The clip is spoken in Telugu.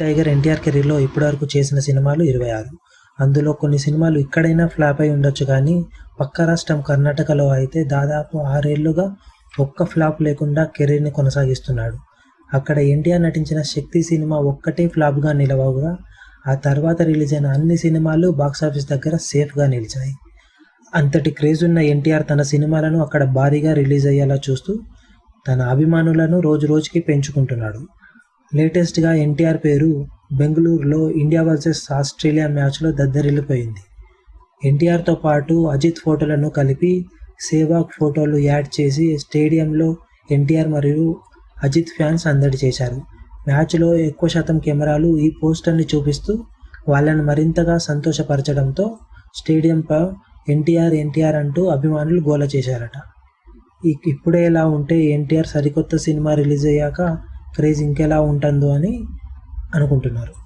టైగర్ ఎన్టీఆర్ కెరీర్లో ఇప్పటివరకు చేసిన సినిమాలు ఇరవై ఆరు. అందులో కొన్ని సినిమాలు ఇక్కడైనా ఫ్లాప్ అయి ఉండొచ్చు కానీ పక్క రాష్ట్రం కర్ణాటకలో అయితే దాదాపు ఆరేళ్ళుగా ఒక్క ఫ్లాప్ లేకుండా కెరీర్ని కొనసాగిస్తున్నాడు. అక్కడ ఎన్టీఆర్ నటించిన శక్తి సినిమా ఒక్కటే ఫ్లాప్గా నిలవగా ఆ తర్వాత రిలీజ్ అయిన అన్ని సినిమాలు బాక్సాఫీస్ దగ్గర సేఫ్గా నిలిచాయి. అంతటి క్రేజ్ ఉన్న ఎన్టీఆర్ తన సినిమాలను అక్కడ భారీగా రిలీజ్ అయ్యేలా చూస్తూ తన అభిమానులను రోజు రోజుకి పెంచుకుంటున్నాడు. లేటెస్ట్గా ఎన్టీఆర్ పేరు బెంగళూరులో ఇండియా వర్సెస్ ఆస్ట్రేలియా మ్యాచ్లో దద్దరిల్లిపోయింది. ఎన్టీఆర్తో పాటు అజిత్ ఫోటోలను కలిపి సేవాగ్ ఫోటోలు యాడ్ చేసి స్టేడియంలో ఎన్టీఆర్ మరియు అజిత్ ఫ్యాన్స్ అందడి చేశారు. మ్యాచ్లో ఎక్కువ శాతం కెమెరాలు ఈ పోస్టర్ని చూపిస్తూ వాళ్ళని మరింతగా సంతోషపరచడంతో స్టేడియంపై ఎన్టీఆర్ ఎన్టీఆర్ అంటూ అభిమానులు గోల చేశారట. ఇప్పుడే ఇలా ఉంటే ఎన్టీఆర్ సరికొత్త సినిమా రిలీజ్ అయ్యాక క్రేజ్ ఇంకెలా ఉంటుందో అని అనుకుంటున్నారు.